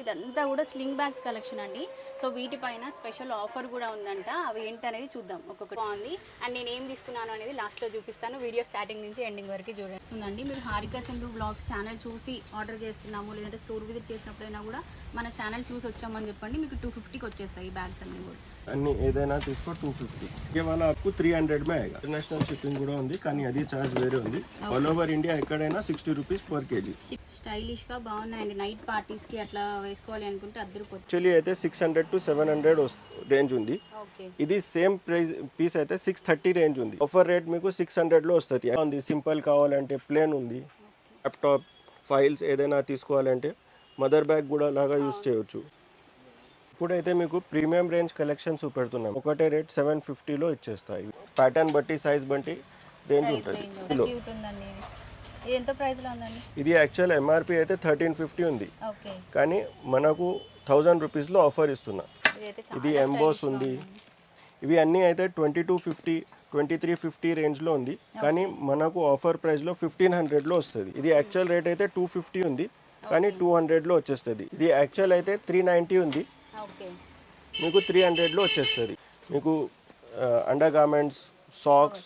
ఇదంతా కూడా sling bags collection అండి. సో వీటిపైన స్పెషల్ ఆఫర్ కూడా ఉందంట. అవి ఏంటనేది చూద్దాం. ఒక్కొక్కటి బాగుంది. అండ్ నేను ఏం తీసుకున్నాను అనేది లాస్ట్లో చూపిస్తాను. వీడియో స్టార్టింగ్ నుంచి ఎండింగ్ వరకు చూడేస్తుందండి మీరు హారిక చందు బ్లాగ్స్ ఛానల్ చూసి ఆర్డర్ చేస్తున్నాము లేదంటే స్టోర్ విజిట్ చేసినప్పుడైనా కూడా మన ఛానల్ చూసి వచ్చామని చెప్పండి. మీకు టూ ఫిఫ్టీకి వచ్చేస్తాయి ఈ బ్యాగ్స్ అన్ని కూడా. అన్ని ఏదైనా తీసుకో టూ ఫిఫ్టీ ఇవాళ అప్పు త్రీ హండ్రెడ్ మే ఇంటర్నేషనల్ షిప్పింగ్ కూడా ఉంది కానీ అది ఛార్జ్ వేరే ఉంది. ఆల్ ఓవర్ ఇండియా ఎక్కడైనా సిక్స్టీ రూపీస్ పర్ కేజీ స్టైలిష్గా బాగున్నాయండి. నైట్ పార్టీస్కి అట్లా వేసుకోవాలి అనుకుంటే అద్దరు యాక్చువల్లీ అయితే six hundred to seven hundred range ఉంది. ఇది సేమ్ ప్రైస్ పీస్ అయితే సిక్స్ థర్టీ రేంజ్ ఉంది. ఆఫర్ రేట్ మీకు సిక్స్ హండ్రెడ్లో వస్తుంది. ఉంది? సింపుల్ కావాలంటే ప్లేన్ ఉంది. ల్యాప్టాప్ ఫైల్స్ ఏదైనా తీసుకోవాలంటే మదర్ బ్యాగ్ కూడా లాగా యూస్ చేయవచ్చు ఇప్పుడైతే మీకు ప్రీమియం రేంజ్ కలెక్షన్ చూపెడుతున్నాం. ఒకటే రేట్ సెవెన్ ఫిఫ్టీలో ఇచ్చేస్తాయి. ప్యాటర్న్ బట్టి సైజ్ బట్టి రేంజ్ ఉంటుంది. ఇది. యాక్చువల్ ఎంఆర్పి అయితే థర్టీన్ ఫిఫ్టీ ఉంది. కానీ మనకు థౌజండ్ రూపీస్లో ఆఫర్ ఇస్తున్నా. ఇది ఎంబోస్ ఉంది. ఇవి అన్నీ అయితే twenty two fifty twenty three fifty రేంజ్లో ఉంది. కానీ మనకు ఆఫర్ ప్రైస్లో ఫిఫ్టీన్ హండ్రెడ్లో వస్తుంది. ఇది యాక్చువల్ రేట్ అయితే టూ ఫిఫ్టీ ఉంది. కానీ టూ హండ్రెడ్లో వచ్చేస్తుంది. ఇది యాక్చువల్ అయితే త్రీ నైంటీ ఉంది. మీకు త్రీ హండ్రెడ్లో వచ్చేస్తుంది. మీకు అండర్ గార్మెంట్స్ సాక్స్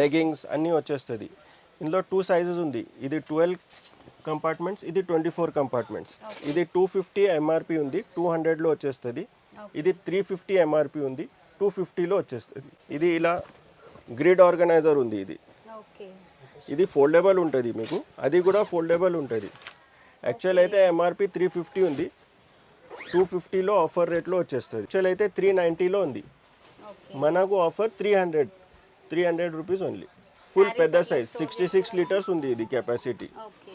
లెగింగ్స్ అన్నీ వచ్చేస్తుంది. ఇందులో టూ సైజెస్ ఉంది. ఇది ట్వెల్వ్ కంపార్ట్మెంట్స్ ఇది ట్వంటీ ఫోర్ కంపార్ట్మెంట్స్ ఇది టూ ఫిఫ్టీ ఎంఆర్పి ఉంది. టూ హండ్రెడ్లో వచ్చేస్తుంది. ఇది త్రీ ఫిఫ్టీ ఎంఆర్పి ఉంది. టూ ఫిఫ్టీలో వచ్చేస్తుంది. ఇది ఇలా గ్రిడ్ ఆర్గనైజర్ ఉంది ఇది. ఇది ఫోల్డబుల్ ఉంటుంది మీకు. అది కూడా ఫోల్డబుల్ ఉంటుంది. యాక్చువల్ అయితే ఎంఆర్పి త్రీ ఫిఫ్టీ ఉంది. టూ ఫిఫ్టీలో ఆఫర్ రేట్లో వచ్చేస్తుంది. యాక్చువల్ అయితే త్రీ నైంటీలో ఉంది. మనకు offer three hundred three hundred rupees only. Full పెద్ద సైజ్ సిక్స్టీ సిక్స్ లీటర్స్ ఉంది ఇది కెపాసిటీ ఓకే.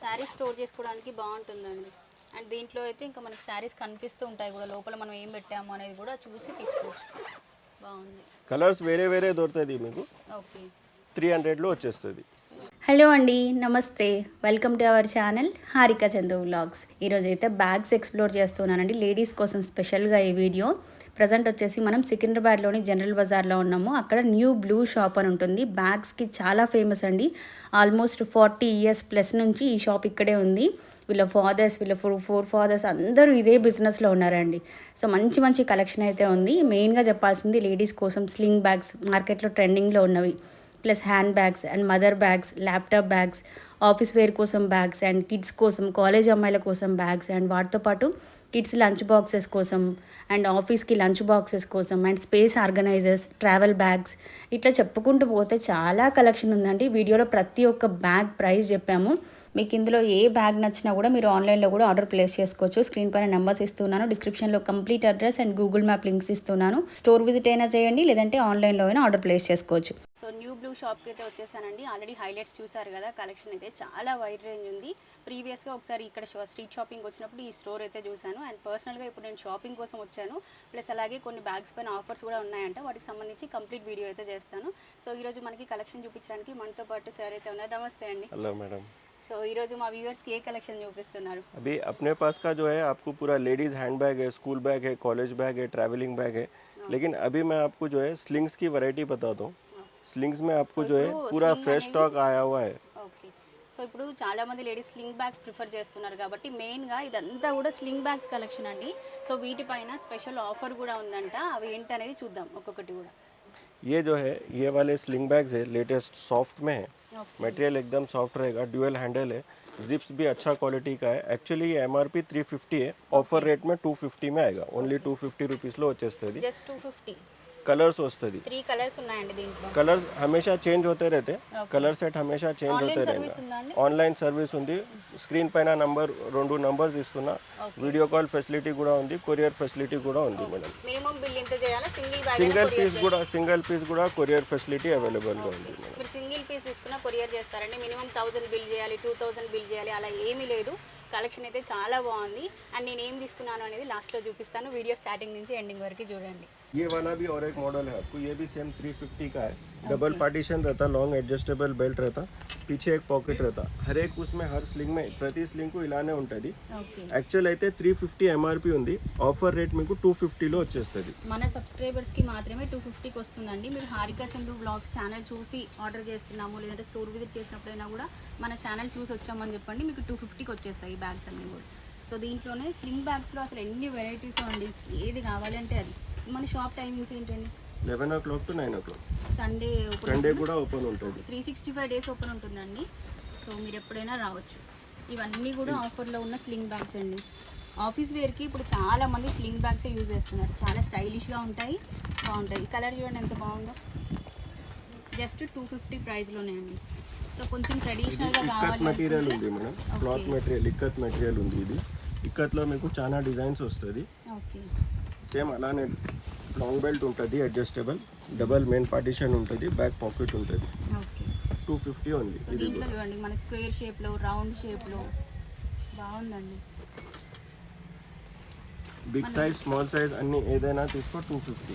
శారీస్ స్టోర్ చేసుకోవడానికి బాగుంటుందండి. అండ్ దీంట్లో అయితే ఇంకా మనకి శారీస్ కనిపిస్తూ ఉంటాయి కూడా. లోపల మనం ఏం పెట్టాము అనేది కూడా చూసి తీసుకోవచ్చు. బాగుంది. కలర్స్ వేరే వేరే దొరుకుతుంది మీకు. ఓకే. త్రీ హండ్రెడ్లో వచ్చేస్తుంది. హలో అండి నమస్తే. Welcome to our channel Harika Chandu vlogs ఈరోజు అయితే బ్యాగ్స్ ఎక్స్ప్లోర్ చేస్తున్నానండి. లేడీస్ కోసం స్పెషల్గా ఈ వీడియో ప్రజెంట్ వచ్చేసి మనం సికింద్రాబాద్లోని జనరల్ బజార్లో ఉన్నాము. అక్కడ న్యూ బ్లూ షాప్ అని ఉంటుంది. బ్యాగ్స్కి చాలా ఫేమస్ అండి. ఆల్మోస్ట్ ఫార్టీ ఇయర్స్ ప్లస్ నుంచి ఈ షాప్ ఇక్కడే ఉంది. వీళ్ళ ఫాదర్స్ వీళ్ళ ఫోర్ ఫోర్ ఫాదర్స్ అందరూ ఇదే బిజినెస్లో ఉన్నారండి. సో మంచి మంచి కలెక్షన్ అయితే ఉంది. మెయిన్గా చెప్పాల్సింది లేడీస్ కోసం స్లింగ్ బ్యాగ్స్ మార్కెట్లో ట్రెండింగ్లో ఉన్నవి. Plus hand bags and mother bags laptop bags office wear కోసం బ్యాగ్స్ అండ్ కిడ్స్ కోసం కాలేజ్ అమ్మాయిల కోసం బ్యాగ్స్ అండ్ వాటితో పాటు కిడ్స్ లంచ్ బాక్సెస్ కోసం అండ్ ఆఫీస్కి లంచ్ బాక్సెస్ కోసం and space organisers travel bags ఇట్లా చెప్పుకుంటూ పోతే చాలా కలెక్షన్ ఉందండి. వీడియోలో ప్రతి ఒక్క బ్యాగ్ ప్రైస్ చెప్పాము. మీకు ఇందులో ఏ బ్యాగ్ నచ్చినా కూడా మీరు ఆన్లైన్లో కూడా ఆర్డర్ ప్లేస్ చేసుకోవచ్చు. స్క్రీన్ పైన నెంబర్స్ ఇస్తున్నాను. డిస్క్రిప్షన్లో complete address and Google map links ఇస్తున్నాను. స్టోర్ విజిట్ అయినా చేయండి లేదంటే ఆన్లైన్లో అయినా ఆర్డర్ ప్లేస్ చేసుకోవచ్చు. సో న్యూ బ్లూ షాప్కి అయితే వచ్చేసానండి. ఆల్రెడీ హైలైట్స్ చూసారు కదా కలెక్షన్ అయితే చాలా వైడ్ రేంజ్ ఉంది. ప్రీవియస్గా ఒకసారి ఇక్కడ షో- స్ట్రీట్ షాపింగ్ వచ్చినప్పుడు ఈ స్టోర్ అయితే చూశాను. అండ్ పర్సనల్గా ఇప్పుడు నేను షాపింగ్ కోసం వచ్చాను. ప్లస్ అలాగే కొన్ని బ్యాగ్స్ పైన ఆఫర్స్ కూడా ఉన్నాయంట. వాటికి సంబంధించి కంప్లీట్ వీడియో అయితే చేస్తాను. సో ఈరోజు మనకి కలెక్షన్ చూపించడానికి మనతో పాటు సార్ అయితే ఉన్నారు. నమస్తే అండి. Hello madam. సో ఈరోజు మా వ్యూవర్స్కి ఏ కలెక్షన్ చూపిస్తున్నారు अभी अपने पास का जो है आपको पूरा लेडीज़ हैंड बैग है स्कूल बैग है कॉलेज बैग है ट्रैवलिंग बैग है लेकिन अभी मैं आपको जो है स्लिंग्स की वैरायटी बताता हूँ स्लिंग्स में आपको So, जो है ఇప్పుడు पूरा sling फ्रेश అనేది- स्टॉक आया हुआ है ఓకే సో ఇప్పుడు చాలా మంది లేడీస్ స్లింగ్ బ్యాగ్స్ ప్రిఫర్ చేస్తున్నారు కాబట్టి మెయిన్గా ఇదంతా కూడా స్లింగ్ బ్యాగ్స్ కలెక్షన్ అండి సో వీటిపైన స్పెషల్ ఆఫర్ కూడా ఉందంట అవి ఏంటనేది చూద్దాం ఒక్కొక్కటి కూడా ये जो है ये वाले स्लिंग बैग्स है लेटेस्ट सॉफ्ट में है। मटेरियल एकदम सॉफ्ट रहेगा ड्यूएल हैंडल है। जिप्स भी अच्छा क्वालिटी का है। एक्चुअली ये M R P three fifty है ऑफ़र रेट में टू फिफ्टी में आएगा। ओनली टू फिफ्टी रुपीज़ लो వచ్చేస్తుంది జస్ట్ త్రీ కలర్స్ వస్తుంది కలర్స్ హమేషా చేంజ్ అవుతాయి రైతే. కలర్ సెట్ హమేషా చేంజ్ అవుతాయి ఆన్లైన్ సర్వీస్ ఆన్లైన్ సర్వీస్ ఉంది. స్క్రీన్ పైన నంబర్ రెండు నంబర్స్ ఇస్తున్నా. వీడియో కాల్ ఫెసిలిటీ కూడా ఉంది. కొరియర్ ఫెసిలిటీ కూడా ఉంది మేడం బిల్ చేయాలా? సింగిల్ పీస్ కూడా సింగిల్ పీస్ కూడా కొరియర్ ఫెసిలిటీ అవైలబుల్గా ఉంది మీరు సింగిల్ పీస్ తీసుకున్నా కొరియర్ చేస్తారండి. మినిమం థౌసండ్ బిల్ చేయాలి టూ థౌసండ్ బిల్ చేయాలి అలా ఏమీ లేదు. కలెక్షన్ అయితే చాలా బాగుంది. అండ్ నేను ఏం తీసుకున్నాను అనేది లాస్ట్లో చూపిస్తాను. వీడియో స్టార్టింగ్ నుంచి ఎండింగ్ వరకు చూడండి. ये वाला भी और एक मॉडल है आपको ये भी सेम 350 का है डबल पार्टीशन रहता लॉन्ग एडजस्टेबल बेल्ट रहता पीछे एक पॉकेट रहता हर एक उसमें हर स्लिंग में ప్రతి స్లింగ్ కు ఇలానే ఉంటుంది ఓకే యాక్చువల్ అయితే త్రీ ఫిఫ్టీ ఎంఆర్పి ఉంది ఆఫర్ రేట్ మీకు టూ ఫిఫ్టీలో వచ్చేస్తుంది మన సబ్స్క్రైబర్స్కి మాత్రమే టూ ఫిఫ్టీకి వస్తుందండి మీరు హారిక చందు బ్లాగ్స్ ఛానల్ చూసి ఆర్డర్ చేస్తున్నాము లేదంటే స్టోర్ విజిట్ చేసినప్పుడైనా కూడా మన ఛానల్ చూసి వచ్చామని చెప్పండి మీకు టూ ఫిఫ్టీకి వచ్చేస్తాయి ఈ బ్యాగ్స్ అన్నీ కూడా సో దీంట్లోనే స్లింగ్ బ్యాగ్స్లో అసలు ఎన్ని వెరైటీస్ అండి ఏది కావాలంటే అది సో మన షాప్ టైమింగ్స్ ఏంటండి? Eleven o'clock to nine o'clock Sunday Sunday కూడా ఓపెన్ ఉంటుంది. Three sixty five days open ఉంటుందండి. సో మీరు ఎప్పుడైనా రావచ్చు. ఇవన్నీ కూడా ఆఫర్లో ఉన్న స్లింగ్ బ్యాగ్స్ అండి. ఆఫీస్ వేర్కి ఇప్పుడు చాలా మంది స్లింగ్ బ్యాగ్సే యూజ్ చేస్తున్నారు. చాలా స్టైలిష్గా ఉంటాయి. బాగుంటాయి. ఈ కలర్ చూడండి ఎంత బాగుందో. జస్ట్ టూ ఫిఫ్టీ ప్రైస్లోనే అండి. సో కొంచెం ట్రెడిషనల్గా కావాలి మెటీరియల్ ఉంది madam. Cloth material ikat material ఉంది ఇది. ఇక్కత్లో మీకు చాలా డిజైన్స్ వస్తుంది. ఓకే సేమ్ అలానే లాంగ్ బెల్ట్ ఉంటుంది అడ్జస్టబుల్ డబల్ మెయిన్ పార్టిషన్ ఉంటుంది బ్యాక్ పాకెట్ ఉంటుంది. ఓకే. టూ ఫిఫ్టీ ఉంది. సో ఇది దీంట్లో కూడా. చూడండి మన స్క్వేర్ షేప్లో రౌండ్ షేప్లో బాగుందండి. బిగ్ సైజ్ స్మాల్ సైజ్ అన్ని ఏదైనా తీసుకో టూ ఫిఫ్టీ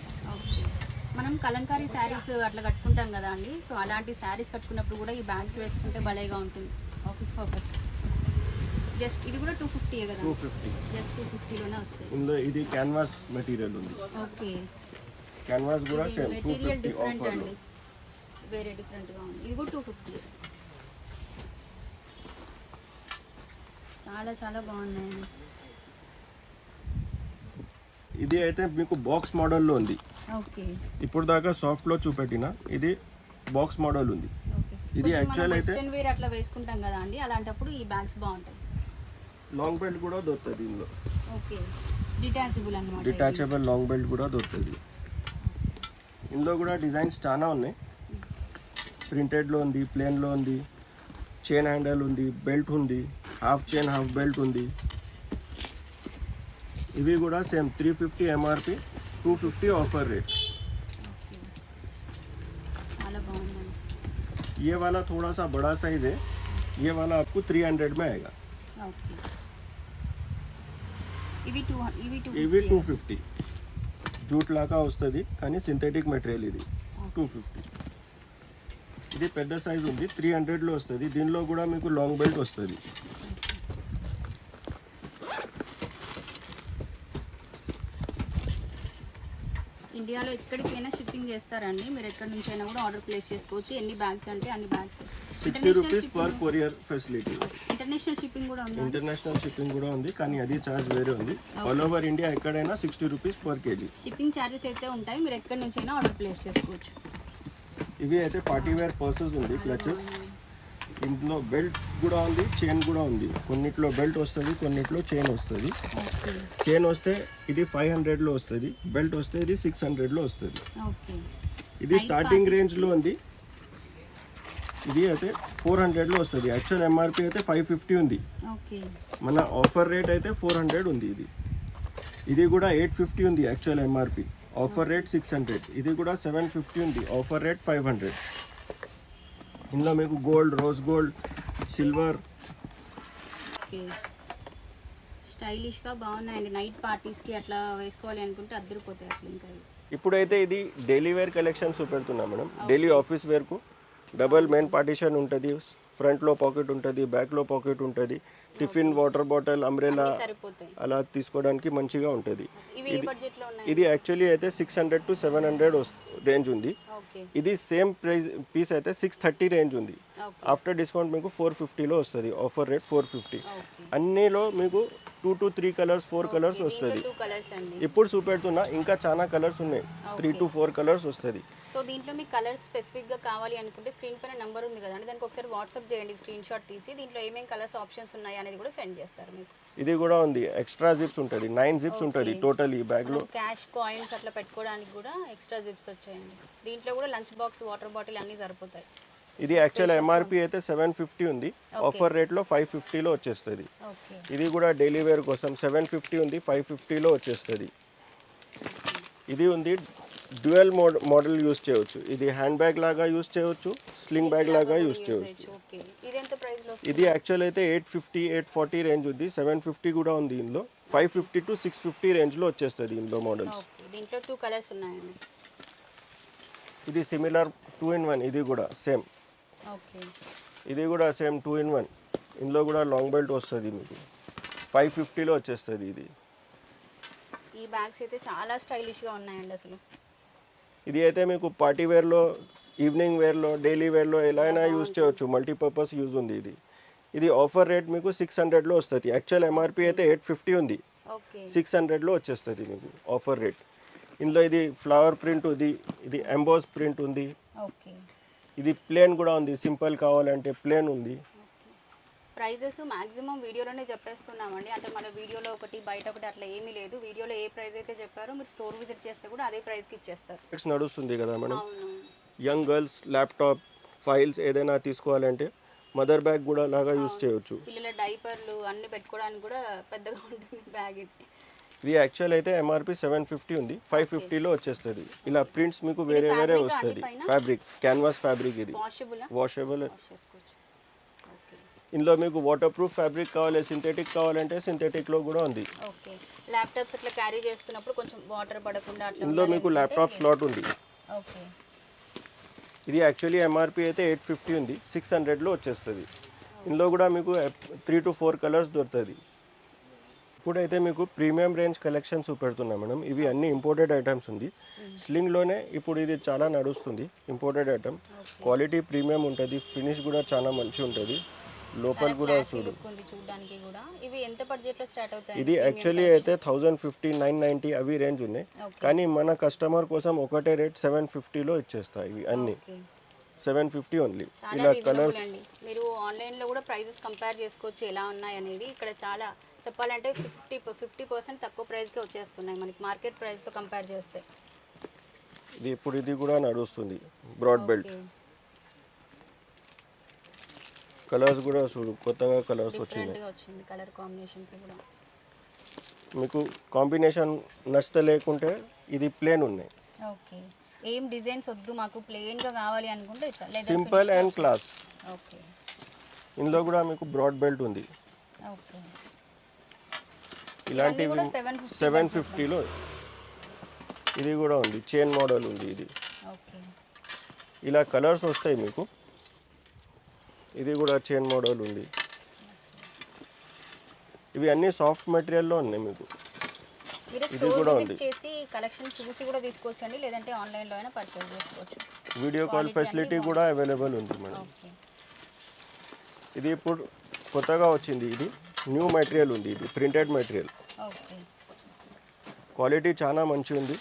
మనం కలంకారీ శారీస్ అట్లా కట్టుకుంటాం కదా అండి సో అలాంటి శారీస్ కట్టుకున్నప్పుడు కూడా ఈ బ్యాగ్స్ వేసుకుంటే భలేగా ఉంటుంది. ఆఫీస్ పర్పస్ జస్ట్ ఇది కూడా టూ ఫిఫ్టీ కదా? టూ ఫిఫ్టీ జస్ట్ టూ ఫిఫ్టీలోనే వస్తాయి. ఇందులో ఇది క్యాన్వాస్ మెటీరియల్ ఉంది. ఓకే. క్యాన్వాస్ కూడా సేమ్ టూ ఫిఫ్టీ అండి. వేరే డిఫరెంట్గా ఉంది. ఇది కూడా టూ ఫిఫ్టీ చాలా చాలా బాగున్నాయండి. ఇది అయితే మీకు బాక్స్ మోడల్లో ఉంది. ఓకే. ఇప్పుడు దాకా సాఫ్ట్లో చూపెట్టిన ఇది బాక్స్ మోడల్ ఉంది. ఇది actual అయితే- వేర్ అట్లా వేసుకుంటాం కదా అండి అలాంటప్పుడు ఈ బ్యాగ్స్ బాగుంటాయి. లాంగ్ బెల్ట్ కూడా దొరుకుతుంది ఇందులో ఓకే డిటాచబుల్ అనమాట డిటాచబుల్ లాంగ్ బెల్ట్ కూడా దొరుకుతుంది ఇందులో కూడా డిజైన్స్ చాలా ఉన్నాయి ప్రింటెడ్లో ఉంది ప్లేన్లో ఉంది చైన్ హ్యాండల్ ఉంది బెల్ట్ ఉంది హాఫ్ చైన్ హాఫ్ బెల్ట్ ఉంది ఇవి కూడా same three fifty MRP two fifty offer rate okay చాలా బాగుందండి ये वाला थोड़ा सा बड़ा साइज है ये वाला आपको थ्री हंड्रेड में आएगा ఓకే ఇవి టూ ఇవి టూ ఇవి టూ ఫిఫ్టీ. జూట్ లాగా వస్తుంది కానీ సింథెటిక్ మెటీరియల్ ఇది. Two fifty. ఇది పెద్ద సైజ్ ఉంది త్రీ హండ్రెడ్లో వస్తుంది. దీనిలో కూడా మీకు లాంగ్ బెల్ట్ వస్తుంది. ఇండియాలో ఎక్కడికైనా షిప్పింగ్ చేస్తారండి. మీరు ఎక్కడి నుంచి అయినా కూడా ఆర్డర్ ప్లేస్ చేసుకోవచ్చు. ఎన్ని బ్యాగ్స్ అంటే అన్ని bags. Sixty rupees per courier facility international shipping కూడా ఉందా? ఇంటర్నేషనల్ షిప్పింగ్ కూడా ఉంది కానీ అది ఛార్జ్ వేరే ఉంది. ఆల్ ఓవర్ ఇండియా ఎక్కడైనా sixty rupees per KG shipping charges అయితే ఉంటాయి మీరు ఎక్కడి నుంచి అయినా ఆర్డర్ ప్లేస్ చేసుకోవచ్చు. ఇవి అయితే పార్టీ వేర్ పర్సెస్ ఉంది క్లచెస్ ఇందులో బెల్ట్ కూడా ఉంది చైన్ కూడా ఉంది. కొన్నిట్లో బెల్ట్ వస్తుంది కొన్నిట్లో చైన్ వస్తుంది. చైన్ వస్తే ఇది ఫైవ్ హండ్రెడ్లో వస్తుంది బెల్ట్ వస్తే ఇది సిక్స్ హండ్రెడ్లో వస్తుంది. ఇది స్టార్టింగ్ రేంజ్లో ఉంది. ఇది అయితే ఫోర్ హండ్రెడ్లో వస్తుంది. యాక్చువల్ ఎంఆర్పి అయితే ఫైవ్ ఫిఫ్టీ ఉంది. ఓకే. మన ఆఫర్ రేట్ అయితే ఫోర్ హండ్రెడ్ ఉంది ఇది. ఇది కూడా ఎయిట్ ఫిఫ్టీ ఉంది actual MRP offer rate six hundred. ఇది కూడా సెవెన్ ఫిఫ్టీ ఉంది. Offer rate five hundred. ఇందులో మీకు gold rose gold silver. Okay. స్టైలిష్గా బాగున్నాయండి. నైట్ పార్టీస్కి అట్లా వేసుకోవాలి అనుకుంటే అద్దరిపోతాయి అసలు ఇంకా. ఇప్పుడైతే ఇది డైలీ వేర్ కలెక్షన్ చూపెడుతున్నాం మేడం. డైలీ ఆఫీస్ వేర్కు. డబల్ మెయిన్ పార్టీషన్ ఉంటుంది ఫ్రంట్లో పాకెట్ ఉంటుంది బ్యాక్లో పాకెట్ ఉంటుంది. టిఫిన్ వాటర్ బాటిల్ అంబ్రెలా అలా తీసుకోవడానికి మంచిగా ఉంటుంది. ఇది యాక్చువల్లీ అయితే six hundred to seven hundred range ఉంది. ఇది సేమ్ ప్రైస్ పీస్ అయితే సిక్స్ థర్టీ రేంజ్ ఉంది. ఆఫ్టర్ డిస్కౌంట్ మీకు ఫోర్ ఫిఫ్టీలో వస్తుంది. ఆఫర్ రేట్ ఫోర్ ఫిఫ్టీ అన్నిలో మీకు two to three colours four colours వస్తుంది. ఇప్పుడు చూపెడుతున్నా ఇంకా చాలా కలర్స్ ఉన్నాయి. త్రీ టు ఫోర్ కలర్స్ వస్తుంది. సో దీంట్లో మీకు కలర్స్ స్పెసిఫిక్గా కావాలి అనుకుంటే స్క్రీన్ పైన నెంబర్ ఉంది కదండి. దానికి ఒకసారి వాట్సాప్ చేయండి స్క్రీన్ షాట్ తీసి. దీంట్లో ఏమేమి కలర్స్ ఆప్షన్స్ ఉన్నాయి? అనేది కూడా సెండ్ చేస్తారు మీకు. ఇది కూడా ఉంది. ఎక్స్ట్రా జిప్స్ ఉంటుంది. నైన్ జిప్స్ ఉంటుంది టోటల్ ఈ బ్యాగ్లో క్యాష్ కాయిన్స్ అట్లా పెట్టుకోవడానికి కూడా ఎక్స్ట్రా జిప్స్ వచ్చాయండి. దీంట్లో కూడా లంచ్ బాక్స్ వాటర్ బాటిల్ అన్నీ సరిపోతాయి. ఇది యాక్చువల్ ఎంఆర్పి అయితే సెవెన్ ఫిఫ్టీ ఉంది. ఆఫర్ రేట్లో ఫైవ్ ఫిఫ్టీలో వచ్చేస్తుంది. ఓకే ఇది కూడా డైలీ వేర్ కోసం సెవెన్ ఫిఫ్టీ ఉంది ఫైవ్ ఫిఫ్టీలో వచ్చేస్తుంది. ఇది ఉంది డ్యూయల్ మోడ్ మోడల్ యూస్ చేయవచ్చు ఇది హ్యాండ్ బ్యాగ్ లాగా యూస్ చేయవచ్చు స్లింగ్ బ్యాగ్ లాగా యూస్ చేయవచ్చు ఓకే. ఇది యాక్చువల్ అయితే eight fifty eight forty range ఉంది. సెవెన్ ఫిఫ్టీ కూడా ఉంది ఇందులో. Five fifty to six fifty రేంజ్లో వచ్చేస్తుంది ఇందులో మోడల్స్. దీంట్లో టూ కలర్స్ ఉన్నాయండి. ఇది సిమిలర్ టూ ఇన్ వన్. ఇది కూడా సేమ్. ఓకే. ఇది కూడా సేమ్ టూ ఇన్ వన్. ఇందులో కూడా లాంగ్ బెల్ట్ వస్తుంది మీకు. ఫైవ్ ఫిఫ్టీలో వచ్చేస్తుంది ఇది. ఈ బ్యాగ్స్ అయితే చాలా స్టైలిష్గా ఉన్నాయండి అసలు. ఇది అయితే మీకు పార్టీ వేర్లో ఈవినింగ్ వేర్లో డైలీ వేర్లో ఎలా అయినా యూజ్ చేయవచ్చు మల్టీపర్పస్ యూజ్ ఉంది ఇది. ఇది ఆఫర్ రేట్ మీకు సిక్స్ హండ్రెడ్లో వస్తుంది. యాక్చువల్ ఎంఆర్పి అయితే ఎయిట్ ఫిఫ్టీ ఉంది. సిక్స్ హండ్రెడ్లో వచ్చేస్తుంది మీకు ఆఫర్ రేట్. ఇందులో ఇది ఫ్లవర్ ప్రింట్ ఉంది. ఇది ఎంబోస్ ప్రింట్ ఉంది. ఇది ప్లేన్ కూడా ఉంది. సింపుల్ కావాలంటే ప్లేన్ ఉంది. ప్రైజెస్ మాక్సిమం వీడియోలోనే చెప్పేస్తున్నామండి. అంటే మన వీడియోలో ఒకటి బయట ఒకటి అట్లా ఏమీ లేదు. వీడియోలో ఏ ప్రైస్ అయితే చెప్పారో మీరు స్టోర్ విజిట్ చేస్తే కూడా అదే ప్రైస్కి ఇచ్చేస్తారు. నడుస్తుంది కదా madam? Young girls laptop files ఏదైనా తీసుకోవాలంటే మదర్ బ్యాగ్ కూడా లాగా యూస్ చేయొచ్చు. పిల్లల డైపర్లు అన్ని పెట్టుకోవడానికి కూడా పెద్దగా ఉంటుంది బ్యాగ్ ఇది. ఇది యాక్చువల్ అయితే ఎంఆర్పి సెవెన్ ఫిఫ్టీ ఉంది. ఫైవ్ ఫిఫ్టీలో వచ్చేస్తుంది. ఇలా ప్రింట్స్ మీకు వేరే వేరే వస్తుంది? ఫ్యాబ్రిక్ క్యాన్వాస్ ఫ్యాబ్రిక్ ఇది. వాషబుల్ వాషబుల్ వాష్ చేసుకోవచ్చు ఓకే ఇందులో మీకు వాటర్ ప్రూఫ్ ఫ్యాబ్రిక్ కావాలి సింథెటిక్ కావాలంటే సింథెటిక్లో కూడా ఉంది. ఓకే. ల్యాప్టాప్స్ అట్లా క్యారీ చేస్తున్నప్పుడు కొంచెం వాటర్ పడకుండా అట్లా ఇందులో మీకు ల్యాప్టాప్ స్లాట్ ఉంది. ఓకే. ఇది యాక్చువల్లీ ఎంఆర్పి అయితే ఎయిట్ ఫిఫ్టీ ఉంది. సిక్స్ హండ్రెడ్లో వచ్చేస్తుంది. ఇందులో కూడా మీకు త్రీ టు ఫోర్ కలర్స్ దొరుకుతుంది. ఇప్పుడైతే మీకు ప్రీమియం రేంజ్ కలెక్షన్స్ చూపెడుతున్నాం మేడం. ఇవి అన్ని ఇంపోర్టెడ్ ఐటమ్స్ ఉంది. స్లింగ్లోనే ఇప్పుడు ఇది చాలా నడుస్తుంది ఇంపోర్టెడ్ ఐటమ్ క్వాలిటీ ప్రీమియం ఉంటుంది. ఫినిష్ కూడా చాలా మంచి ఉంటుంది లోపల కూడా చూడు. చూడడానికి కూడా. ఇవి ఎంత బడ్జెట్లో స్టార్ట్ అవుతాయి ఇది యాక్చువల్లీ అయితే థౌజండ్ ఫిఫ్టీ నైన్ నైంటీ అవి రేంజ్ ఉన్నాయి. కానీ మన కస్టమర్ కోసం ఒకటే రేట్ సెవెన్ ఫిఫ్టీలో ఇచ్చేస్తాయి ఇవి అన్ని. సెవెన్ ఫిఫ్టీ ఓన్లీ ఇలా కలర్స్ మీరు ఆన్లైన్లో కూడా ప్రైజెస్ కంపేర్ చేసుకోవచ్చు ఎలా ఉన్నాయి అనేది. ఇక్కడ చాలా చెప్పాలంటే ఫిఫ్టీ ఫిఫ్టీ పర్సెంట్ తక్కువ ప్రైస్కి వచ్చేస్తున్నాయి మనకి మార్కెట్ ప్రైస్తో కంపేర్ చేస్తే. ఇది ఇప్పుడు ఇది కూడా నడుస్తుంది. బ్రాడ్ బెల్ట్ కలర్స్ కూడా చూడు కొత్తగా కలర్స్ వచ్చింది కలర్ కాంబినేషన్స్ కూడా. మీకు కాంబినేషన్ నచ్చితే లేకుంటే ఇది ప్లేన్ ఉన్నాయి. ఓకే. ఏం డిజైన్స్ వద్దు మాకు ప్లెయిన్గా కావాలి అనుకుంటే ఇట్లా సింపుల్ అండ్ క్లాస్ ఓకే. ఇందులో కూడా మీకు బ్రాడ్ బెల్ట్ ఉంది. ఓకే. ఇలాంటివి సెవెన్ ఫిఫ్టీలో ఇది కూడా ఉంది చైన్ మోడల్ ఉంది ఇది. ఓకే. ఇలా కలర్స్ వస్తాయి మీకు. ఇది కూడా చైన్ మోడల్ ఉంది. ఇవి అన్నీ సాఫ్ట్ మెటీరియల్లో ఉన్నాయి మీకు. ఇది కూడా ఉంది. చేసి కలెక్షన్ చూసి కూడా తీసుకోవచ్చు అండి లేదంటే ఆన్లైన్లో అయినా పర్చేస్ చేసుకోవచ్చు. వీడియో కాల్ ఫెసిలిటీ కూడా అవైలబుల్ ఉంది మేడం ఇది ఇప్పుడు కొత్తగా వచ్చింది ఇది. న్యూ మెటీరియల్ ఉంది ఇది ప్రింటెడ్ మెటీరియల్ ఓకే క్వాలిటీ చాలా మంచి ఉంది.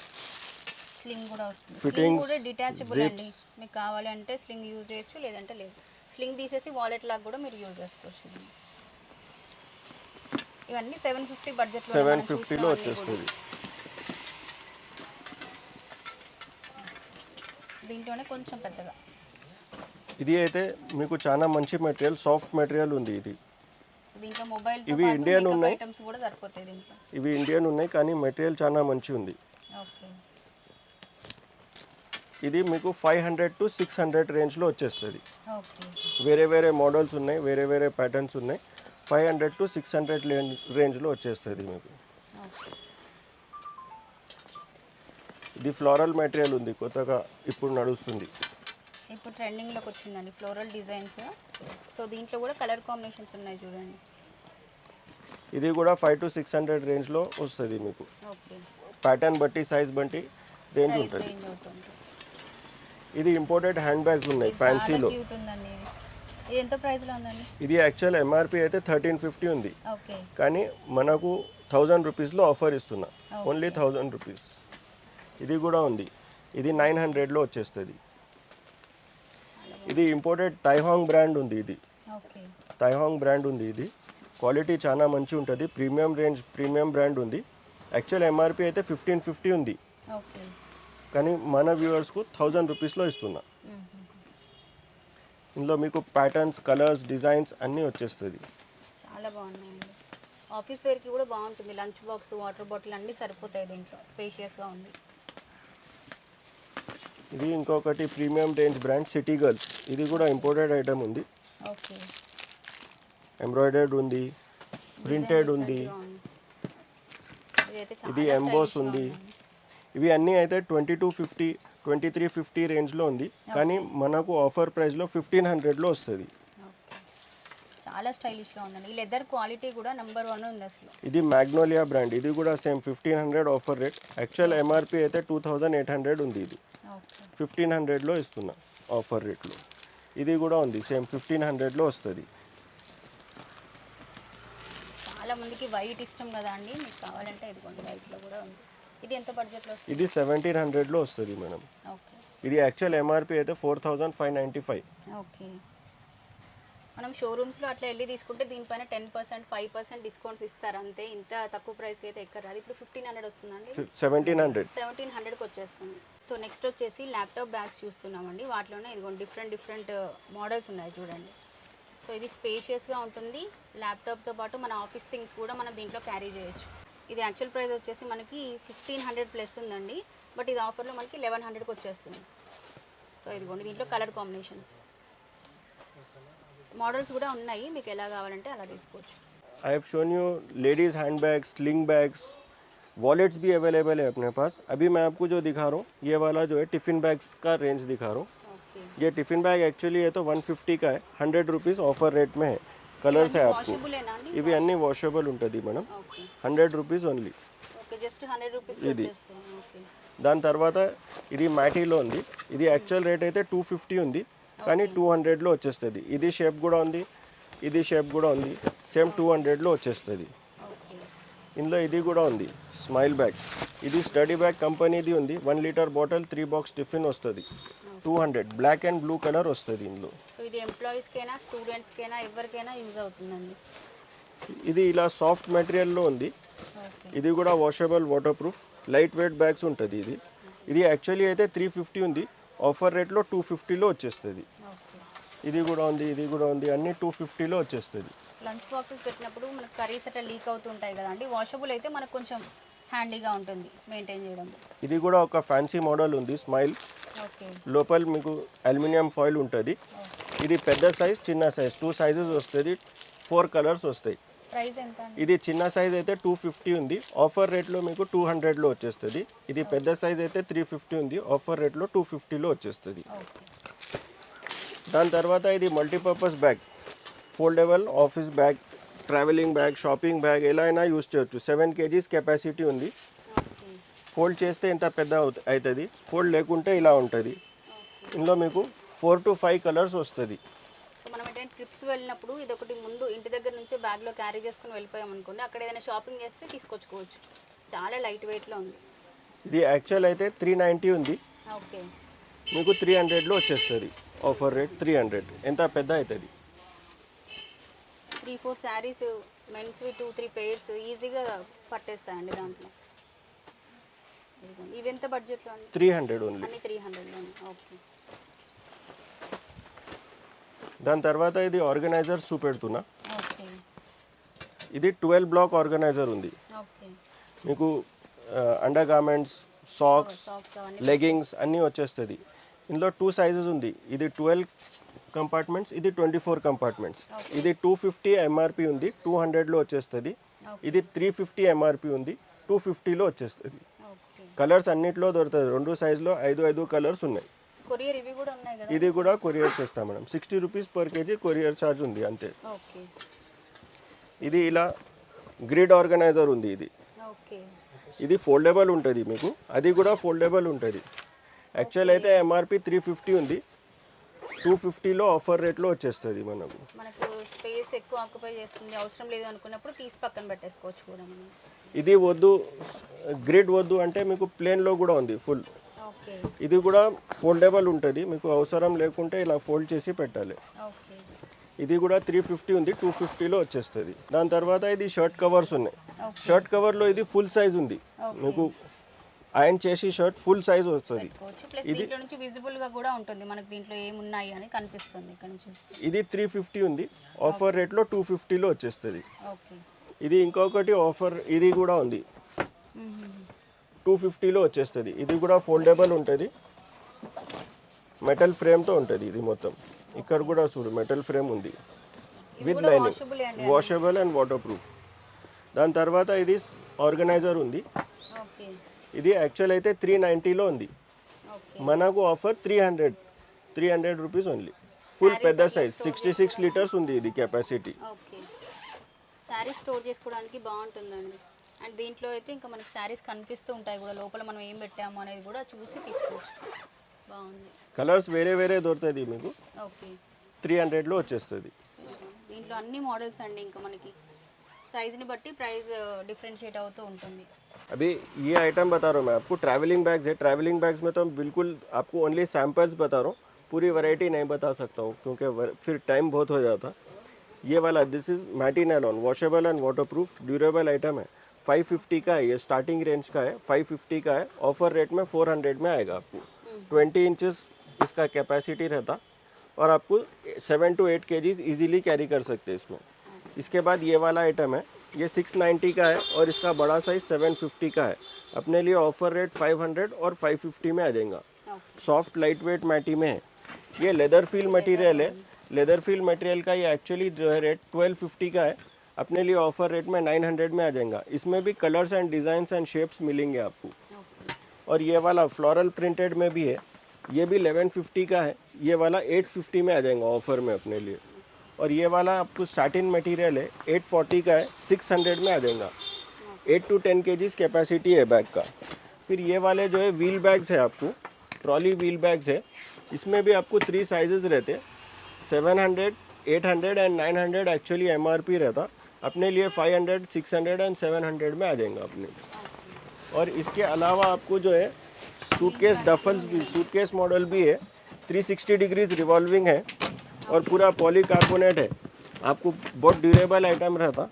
స్లింగ్ కూడా వస్తుంది. Fittings, కూడా డిటాచబుల్. అండి. మీకు కావాలంటే స్లింగ్ యూజ్ చేయొచ్చు లేదంటే లేదు. స్లింగ్ తీసేసి వాలెట్ లాగా కూడా మీరు యూజ్ చేసుకోవచ్చు. ఇవన్నీ సెవెన్ ఫిఫ్టీ బడ్జెట్ సెవెన్ ఫిఫ్టీలో వచ్చేస్తుంది. దీంట్లోనే కొంచెం పెద్దగా. ఇది అయితే మీకు చాలా మంచి మెటీరియల్ సాఫ్ట్ మెటీరియల్ ఉంది ఇది. దీంట్లో మొబైల్ ఇవి Indian ఉన్నాయి. ఐటమ్స్ కూడా సరిపోతాయి దీంట్లో. ఇవి ఇండియన్ ఉన్నాయి కానీ మెటీరియల్ చాలా మంచి ఉంది. ఓకే. ఇది మీకు five hundred to six hundred రేంజ్లో వచ్చేస్తుంది. వేరే వేరే మోడల్స్ ఉన్నాయి వేరే వేరే ప్యాటర్న్స్ ఉన్నాయి. Five hundred to six hundred రేంజ్లో వచ్చేస్తుంది మీకు. ఇది ఫ్లోరల్ మెటీరియల్ ఉంది కొత్తగా ఇప్పుడు నడుస్తుంది. ఇప్పుడు ట్రెండింగ్లోకి వచ్చిందండి ఫ్లోరల్ డిజైన్స్ సో దీంట్లో కూడా కలర్ కాంబినేషన్స్ ఉన్నాయి చూడండి. ఇది కూడా ఫైవ్ టు సిక్స్ హండ్రెడ్ రేంజ్లో వస్తుంది మీకు. ప్యాటర్న్ బట్టి సైజ్ బట్టి రేంజ్ ఉంటుంది. రేంజ్ అవుతుంది. ఇది ఇంపోర్టెడ్ హ్యాండ్ బ్యాగ్స్ ఉన్నాయి ఫ్యాన్సీలో ఎంత ప్రైస్లో ఉందండి? ఇది యాక్చువల్ ఎంఆర్పి అయితే థర్టీన్ ఫిఫ్టీ ఉంది. ఓకే. కానీ మనకు థౌజండ్ రూపీస్లో ఆఫర్ ఇస్తున్నా. ఓన్లీ థౌజండ్ రూపీస్ ఇది కూడా ఉంది. ఇది నైన్ హండ్రెడ్లో వచ్చేస్తుంది. ఇది ఇంపోర్టెడ్ తైహాంగ్ బ్రాండ్ ఉంది ఇది. తైహాంగ్ బ్రాండ్ ఉంది ఇది. క్వాలిటీ చాలా మంచి ఉంటుంది. ప్రీమియం రేంజ్ ప్రీమియం బ్రాండ్ ఉంది. యాక్చువల్ ఎంఆర్పి అయితే ఫిఫ్టీన్ ఫిఫ్టీ ఉంది. కానీ మన వ్యూవర్స్కు థౌజండ్ రూపీస్లో ఇస్తున్నా. ఇందులో మీకు ప్యాటర్న్స్ కలర్స్ డిజైన్స్ అన్నీ వచ్చేస్తుంది. చాలా బాగున్నాయండి. ఆఫీస్ వేర్కి కూడా బాగుంటుంది. లంచ్ బాక్స్ వాటర్ బాటిల్ అన్నీ సరిపోతాయి దీంట్లో. స్పేషియస్గా ఉంది. ఇది ఇంకొకటి premium range brand city girls. ఇది కూడా ఇంపోర్టెడ్ ఐటమ్ ఉంది. ఓకే. ఎంబ్రాయిడర్డ్ ఉంది. ప్రింటెడ్ ఉంది. ఇది ఎంబోస్ ఉంది. ఇవి అన్నీ అయితే twenty two fifty twenty three fifty రేంజ్లో ఉంది. కానీ మనకు ఆఫర్ ప్రైస్లో ఫిఫ్టీన్ హండ్రెడ్లో వస్తుంది. చాలా స్టైలిష్గా ఉందండి. ఈ లెదర్ క్వాలిటీ కూడా నెంబర్ వన్ ఉంది అసలు. ఇది మ్యాగ్నోలియా బ్రాండ్. ఇది కూడా same fifteen hundred offer rate. Actual MRP అయితే టూ థౌజండ్ ఎయిట్ హండ్రెడ్ ఉంది ఇది. ఫిఫ్టీన్ హండ్రెడ్లో ఇస్తున్నా ఆఫర్ రేట్లో. ఇది కూడా ఉంది. సేమ్ ఫిఫ్టీన్ హండ్రెడ్లో వస్తుంది. చాలా మందికి వైట్ ఇష్టం కదా అండి? మీకు కావాలంటే ఇదిగోండి వైట్లో కూడా ఉంది. ఇది ఎంత బడ్జెట్లో వస్తుంది? ఇది సెవెంటీన్ హండ్రెడ్లో వస్తుంది మేడం. ఓకే. ఇది యాక్చువల్ ఎంఆర్పి అయితే four thousand five ninety five okay. మనం షోరూమ్స్లో అట్లా వెళ్ళి తీసుకుంటే దీనిపైన ten percent five percent discounts ఇస్తారు అంతే. ఇంత తక్కువ ప్రైస్కి అయితే ఎక్కడ రాదు. ఇప్పుడు ఫిఫ్టీన్ హండ్రెడ్ వస్తుందండి. సెవెంటీన్ హండ్రెడ్ సెవెంటీన్ హండ్రెడ్కి వచ్చేస్తుంది. సో నెక్స్ట్ వచ్చేసి ల్యాప్టాప్ బ్యాగ్స్ చూస్తున్నామండి. వాటిలోనే ఇదిగోండి డిఫరెంట్ డిఫరెంట్ మోడల్స్ ఉన్నాయి చూడండి. సో ఇది స్పేషియస్గా ఉంటుంది. ల్యాప్టాప్తో పాటు మన ఆఫీస్ థింగ్స్ కూడా మనం దీంట్లో క్యారీ చేయొచ్చు. ఇది యాక్చువల్ ప్రైస్ వచ్చేసి మనకి ఫిఫ్టీన్ హండ్రెడ్ ప్లస్ ఉందండి బట్ ఇది ఆఫర్లో మనకి లెవెన్ హండ్రెడ్కి వచ్చేస్తుంది సో ఇదిగోండి దీంట్లో కలర్ కాంబినేషన్స్ మోడల్స్ కూడా ఉన్నాయి మీకు ఎలా కావాలంటే అలా తీసుకోవచ్చు I have shown you ladies hand bags sling bags wallets भी अवेलेबल है अपने पास अभी मैं आपको जो दिखा रहा हूँ ये वाला जो है टिफ़िन बैग्स का रेंज दिखा रहा हूँ ఓకే ये टिफ़िन बैग एक्चुअली है तो 150 का है हंड्रेड रुपीज़ ऑफर रेट में है कलर्स है आपको వాషబులేనా అండి ఇవి అన్ని వాషబుల్ ఉంటుంది madam okay hundred rupees only okay just hundred రూపీస్కి ఇది. వచ్చేస్తాయి ఓకే దాని తర్వాత ఇది మ్యాటీలో ఉంది ఇది యాక్చువల్ రేట్ అయితే టూ ఫిఫ్టీ ఉంది కానీ టూ హండ్రెడ్లో వచ్చేస్తుంది ఇది షేప్ కూడా ఉంది ఇది షేప్ కూడా ఉంది సేమ్ టూ హండ్రెడ్లో వచ్చేస్తుంది ఓకే ఇందులో ఇది కూడా ఉంది స్మైల్ బ్యాగ్ ఇది స్టడీ బ్యాగ్ కంపెనీది ఉంది one litre bottle three box tiffin వస్తుంది two hundred black and blue colour వస్తుంది ఇందులో సో ఇది ఎంప్లాయీస్కైనా స్టూడెంట్స్కైనా ఎవరికైనా యూజ్ అవుతుందండి. ఇది ఇలా సాఫ్ట్ మెటీరియల్లో ఉంది. ఇది కూడా washable water proof light weight bags ఉంటుంది ఇది. ఇది యాక్చువల్లీ అయితే త్రీ ఫిఫ్టీ ఉంది. ఆఫర్ రేట్లో టూ ఫిఫ్టీలో వచ్చేస్తుంది. ఇది కూడా ఉంది ఇది కూడా ఉంది. అన్ని టూ ఫిఫ్టీలో వచ్చేస్తుంది. లంచ్ బాక్సెస్ పెట్టినప్పుడు మనకు కర్రీస్ అట్లా లీక్ అవుతుంటాయి కదా అండి వాషబుల్ అయితే మనకు కొంచెం హ్యాండీగా ఉంటుంది మెయింటైన్ చేయడం. ఇది కూడా ఒక ఫ్యాన్సీ మోడల్ ఉంది స్మైల్ ఓకే. లోపల మీకు అల్యూమినియం ఫాయిల్ ఉంటుంది. ఇది పెద్ద సైజ్ చిన్న సైజ్ టూ సైజెస్ వస్తుంది ఫోర్ కలర్స్ వస్తాయి. ఇది చిన్న సైజ్ అయితే టూ ఫిఫ్టీ ఉంది. ఆఫర్ రేట్లో మీకు టూ హండ్రెడ్లో వచ్చేస్తుంది. ఇది పెద్ద సైజ్ అయితే త్రీ ఫిఫ్టీ ఉంది. ఆఫర్ రేట్లో టూ ఫిఫ్టీలో వచ్చేస్తుంది. దాని తర్వాత ఇది multipurpose bag foldable office bag travelling bag shopping bag ఎలా అయినా యూస్ చేయొచ్చు. సెవెన్ కేజీస్ కెపాసిటీ ఉంది. ఫోల్డ్ చేస్తే ఇంత పెద్ద అవుత- అవుతుంది. ఫోల్డ్ లేకుంటే ఇలా ఉంటుంది. ఇందులో మీకు ఫోర్ టు ఫైవ్ కలర్స్ వస్తుంది. సో మనం ఏంటంటే ట్రిప్స్ వెళ్ళినప్పుడు ఇది ఒకటి ముందు ఇంటి దగ్గర నుంచి బ్యాగ్లో క్యారీ చేసుకుని వెళ్ళిపోయాం అనుకోండి అక్కడ ఏదైనా షాపింగ్ చేస్తే తీసుకొచ్చుకోవచ్చు. చాలా లైట్ వెయిట్లో ఉంది. ఇది యాక్చువల్ అయితే త్రీ నైంటీ ఉంది. ఓకే. మీకు త్రీ హండ్రెడ్లో వచ్చేస్తుంది. Offer rate three hundred. ఎంత పెద్ద అవుతుంది త్రీ ఫోర్ శారీస్ మెన్స్వి టూ త్రీ పెయిర్స్ ఈజీగా పట్టేస్తాయండి దాంట్లో. ఇవి ఎంత బడ్జెట్లో త్రీ హండ్రెడ్ ఓన్లీ. అన్ని త్రీ హండ్రెడ్లోనే. ఓకే. దాని తర్వాత ఇది ఆర్గనైజర్ చూపెడుతున్నా ఇది ట్వెల్వ్ బ్లాక్ ఆర్గనైజర్ ఉంది. మీకు అండర్ గార్మెంట్స్ సాక్స్ లెగింగ్స్ అన్నీ వచ్చేస్తుంది. ఇందులో టూ సైజెస్ ఉంది. ఇది ట్వెల్వ్ కంపార్ట్మెంట్స్ ఇది ట్వంటీ ఫోర్ కంపార్ట్మెంట్స్. ఇది టూ ఫిఫ్టీ ఎంఆర్పి ఉంది. టూ హండ్రెడ్లో వచ్చేస్తుంది. ఇది త్రీ ఫిఫ్టీ ఎంఆర్పి ఉంది. టూ ఫిఫ్టీలో వచ్చేస్తుంది. కలర్స్ అన్నిట్లో దొరుకుతుంది. రెండు సైజులో ఐదు ఐదు కలర్స్ ఉన్నాయి. కొరియర్ ఇవి కూడా ఉన్నాయి కదా? ఇది కూడా కొరియర్ చేస్తాం madam. Sixty rupees per kg courier charge ఉంది అంతే. ఓకే. ఇది ఇలా గ్రిడ్ ఆర్గనైజర్ ఉంది ఇది. ఓకే. ఇది ఫోల్డబుల్ ఉంటుంది మీకు. అది కూడా ఫోల్డబుల్ ఉంటుంది. యాక్చువల్ అయితే ఎంఆర్పి త్రీ ఫిఫ్టీ ఉంది. టూ ఫిఫ్టీలో ఆఫర్ రేట్లో వచ్చేస్తుంది మనకు. మనకు స్పేస్ ఎక్కువ ఆక్యుపై చేస్తుంది. అవసరం లేదు అనుకున్నప్పుడు తీసి పక్కన పెట్టేసుకోవచ్చు కూడా ఇది వద్దు గ్రిడ్ వద్దు అంటే మీకు ప్లేన్లో కూడా ఉంది ఫుల్. ఇది కూడా ఫోల్డబుల్ ఉంటుంది. మీకు అవసరం లేకుంటే ఇలా ఫోల్డ్ చేసి పెట్టాలి. ఇది కూడా త్రీ ఫిఫ్టీ ఉంది. టూ ఫిఫ్టీలో వచ్చేస్తుంది. దాని తర్వాత ఇది షర్ట్ కవర్స్ ఉన్నాయి. షర్ట్ కవర్లో ఇది ఫుల్ సైజ్ ఉంది. మీకు ఐరన్ చేసి షర్ట్ ఫుల్ సైజ్ వస్తుంది. పెట్టుకోవచ్చు. ప్లస్ దీంట్లో నుంచి విజిబుల్గా కూడా ఉంటుంది. మనకు దీంట్లో ఏమున్నాయి అని కనిపిస్తుంది ఇక్కడ నుంచి చూస్తే. ఇది త్రీ ఫిఫ్టీ ఉంది. ఆఫర్ రేట్లో టూ ఫిఫ్టీలో వచ్చేస్తుంది. ఇది ఇంకొకటి ఆఫర్ ఇది కూడా ఉంది. టూ ఫిఫ్టీలో వచ్చేస్తుంది. ఇది కూడా ఫోల్డబుల్ ఉంటుంది. మెటల్ ఫ్రేమ్తో ఉంటుంది ఇది మొత్తం. ఇక్కడ కూడా చూడు మెటల్ ఫ్రేమ్ ఉంది. విత్ లైనింగ్ వాషబుల్ అండి వాటర్ ప్రూఫ్ దాని తర్వాత ఇది ఆర్గనైజర్ ఉంది. ఇది యాక్చువల్ అయితే త్రీ నైంటీలో ఉంది. మనకు offer three hundred three hundred rupees only full పెద్ద సైజ్ సిక్స్టీ సిక్స్ లీటర్స్ ఉంది ఇది కెపాసిటీ స్టోర్ చేసుకోవడానికి బాగుంటుందండి. అండ్ దీంట్లో అయితే ఇంకా మనకి శారీస్ కనిపిస్తూ ఉంటాయి కూడా లోపల మనం ఏం పెట్టాము అనేది కూడా చూసి తీసుకోవచ్చు బాగుంది కలర్స్ వేరే వేరే దొరుకుతుంది మీకు ఓకే త్రీ హండ్రెడ్లో వచ్చేస్తుంది దీంట్లో అన్ని మోడల్స్ అండి ఇంకా మనకి సైజుని బట్టి ప్రైస్ డిఫరెన్షియేట్ అవుతూ ఉంటుంది अभी ये आइटम बता रहा हूँ मैं आपको ट्रैवलिंग बैग्स है ट्रैवलिंग बैग्स में तो मैं बिल्कुल आपको ओनली सैम्पल्स बता रहा हूँ पूरी वैरायटी नहीं बता सकता हूँ क्योंकि वर- फिर टाइम बहुत हो जाता ये वाला this is matty nylon washable and waterproof durable item है 550 का है ये स्टार्टिंग रेंज का है 550 का है ऑफ़र रेट में 400 में आएगा आपको। 20 इंचेस इसका कैपेसिटी रहता और आपको 7 टू 8 के जीज ईजिली कैरी कर सकते हैं इसमें। इसके बाद ये वाला आइटम है ये 690 का है और इसका बड़ा साइज़ 750 का है। अपने लिए ऑफ़र रेट 500 और 550 में आ जाएगा। सॉफ्ट लाइट वेट मैटी में है। ये लेदर फील मटेरियल है। लेदर फील मटेरियल का ये एक्चुअली जो है रेट 1250 का है। अपने लिए ऑफ़र रेट में 900 में आ जाएगा। इसमें भी colours and designs and shapes मिलेंगे आपको। और ये वाला फ्लोरल प्रिंटेड में भी है। ये भी 1150 का है। ये वाला 850 में आ जाएगा ऑफ़र में अपने लिए। और ये वाला आपको साटिन मटेरियल है। 840 का है। 600 में आ जाएगा। 8 टू 10 के कैपेसिटी है बैग का। फिर ये वाले जो है व्हील बैग्स है आपको। ट्रॉली व्हील बैग्स है। इसमें भी आपको थ्री साइजेस रहते हैं। 700, 800 एंड 900 एक्चुअली एमआरपी रहता। अपने लिए 500, 600 एंड 700 में आ जाएगा अपने। और इसके अलावा आपको जो है सूटकेस डफल्स भी सूटकेस मॉडल भी है। 360 डिग्रीज रिवॉल्विंग है और पूरा पॉलीकार्बोनेट है। आपको बहुत ड्यूरेबल आइटम रहता।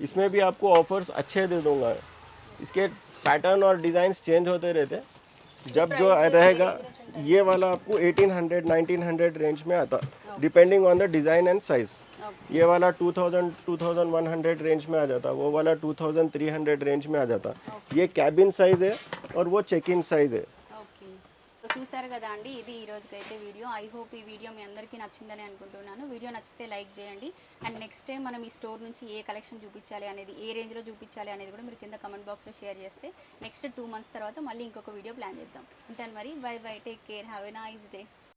इसमें भी आपको ऑफर्स अच्छे दे दूँगा। इसके पैटर्न और डिज़ाइंस चेंज होते रहते। जब जो रहेगा ये वाला आपको 1800 1900 रेंज में आता। depending on the design and size okay ये वाला 2000 2100 रेंज में आ जाता वो वाला 2300 रेंज में आ जाता ये कैबिन साइज है और वो check in size okay so so చూసారు కదా అండి ఇది ఈ రోజుకైతే వీడియో ఐ హోప్ ఈ వీడియో మీ అందరికీ నచ్చిందని అనుకుంటున్నాను వీడియో నచ్చితే లైక్ చేయండి అండ్ నెక్స్ట్ టైం మనం ఈ స్టోర్ నుంచి ఏ కలెక్షన్ చూపించాలి అనేది ఏ రేంజ్లో చూపించాలి అనేది కూడా మీరు కింద కమెంట్ బాక్స్లో షేర్ చేస్తే నెక్స్ట్ టూ మంత్స్ తర్వాత మళ్ళీ ఇంకొక వీడియో ప్లాన్ చేద్దాం ఉంటాను మరి bye bye take care have a nice day